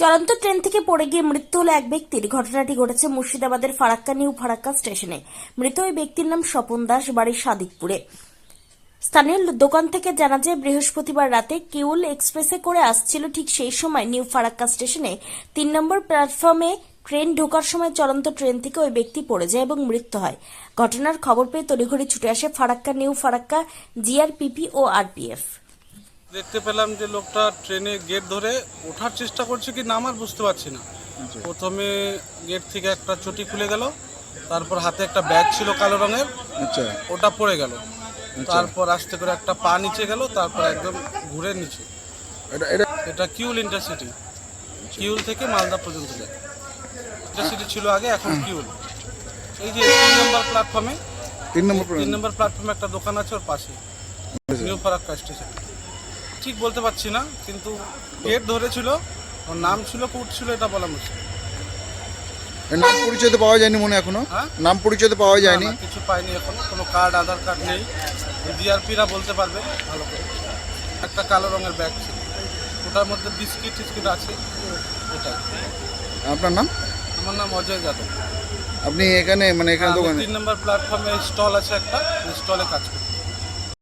চলন্ত ট্রেন থেকে পড়ে গিয়ে মৃত্যু হলো এক ব্যক্তির। ঘটনাটি ঘটেছে মুর্শিদাবাদের ফারাক্কা নিউ ফারাক্কা স্টেশনে। মৃত ওই ব্যক্তির নাম স্বপন দাস বাড়ির সাদিকপুরে। স্থানীয় দোকান থেকে জানা যায়, বৃহস্পতিবার রাতে কিউল এক্সপ্রেসে করে আসছিল ঠিক সেই সময় নিউ ফারাক্কা স্টেশনে। তিন নম্বর প্ল্যাটফর্মে ট্রেন ঢোকার সময় চলন্ত ট্রেন থেকে ওই ব্যক্তি পড়ে যায় এবং মৃত্যু হয়। ঘটনার খবর পেয়ে তড়িঘড়ি ছুটে আসে ফারাক্কা নিউ ফারাক্কা, জিআরপিপি ও আরপিএফ। দেখতে পেলাম যে লোকটা ট্রেনে গেট ধরে ওঠার চেষ্টা করছে কি নামার বুঝতে পারছি না। প্রথমে গেট থেকে একটা চটি খুলে গেল তারপর হাতে একটা ব্যাগ ছিল কালো রঙের আচ্ছা। ওটা পড়ে গেল। তারপর আস্তে করে একটা পা নিচে গেল তারপর একদম ঘুরে নিচে। এটা কিউল ইন্টারসিটি। কিউল থেকে মালদা পর্যন্ত যায়। ইন্টারসিটি ছিল আগে এখন কিউল। এই যে তিন নম্বর প্ল্যাটফর্মে তিন নম্বর তিন নম্বর প্ল্যাটফর্মে একটা দোকান আছে ওর পাশে। নিউ ফারাক্কা স্টেশন ঠিক বলতে পারছি না কিন্তু গেট ধরেছিল ওর নাম ছিল কোর্ট ছিল এটা বলা মুশকিল। নাম পরিচয় তো পাওয়া যায়নি মনে এখনও? হ্যাঁ? নাম পরিচয় তো পাওয়া যায়নি? কিছু পাইনি এখনও কোনো কার্ড আধার কার্ড নেই। জিআরপিরা বলতে পারবে ভালো করে। একটা কালো রঙের ব্যাগ ছিল। ওটার মধ্যে বিস্কিট টিস্কিট আছে এটাই আপনার নাম? আমার নাম অজয় যাদব। আপনি এখানে মানে এখানে দোকানে? তিন নম্বর প্ল্যাটফর্মে স্টল আছে একটা স্টলে কাজ করি।